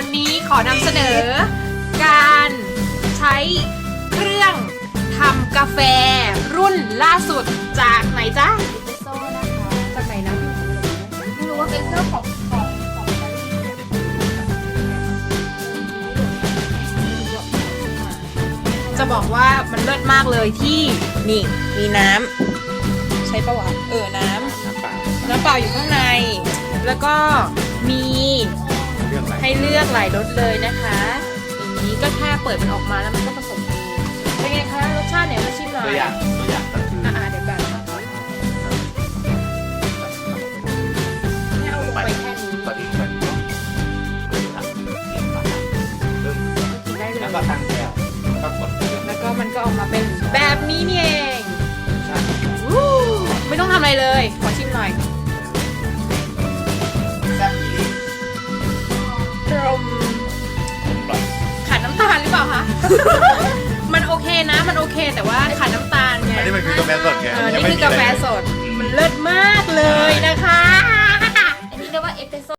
วันนี้ขอนำเสนอ การใช้เครื่องทำกาแฟรุ่นล่าสุดจากไหนจ๊ะเอสเปรสโซ่นะคะจากไหนนะไม่รู้ว่าเป็นเสื้อของของของอิตาลีเนี่ยจะบอกว่ามันเลิศมากเลยที่นี่มีน้ำใช้ปะวะเออน้ำน้ำเปล่าน้ำเปล่าอยู่ข้างใน แล้วก็มี เรื่องอะไรให้เลือกหลายรสเลยนะคะอย่างนี้ก็แค่เปิดมันออกมาแล้วมันก็ผสมเองเป็นไงคะรสชาติเนี่ยมาชิมหน่อยตัวอย่างตัวอย่างก็คืออ่าเดี๋ยวกันไม่เอาลงไปแค่นี้ตอนนี้มันก็ทำเสียงมาซึ่งกินได้เลแล้วยก็ตั้งแก้วแล้วก็กดเครื่องแล้วก็มันก็ออกมาเป็นแบบนี้นี่เองใช่วู้ไม่ต้องทำอะไรเลย ขอชิมหน่อย มันโอเคนะ มันโอเค แต่ว่าขาดน้ำตาลไงอันนี้มันคือกาแฟสดไงเออยังนี่ไม่คือมีกาอะไรแฟเลยสด มันเลิศมากเลยนะ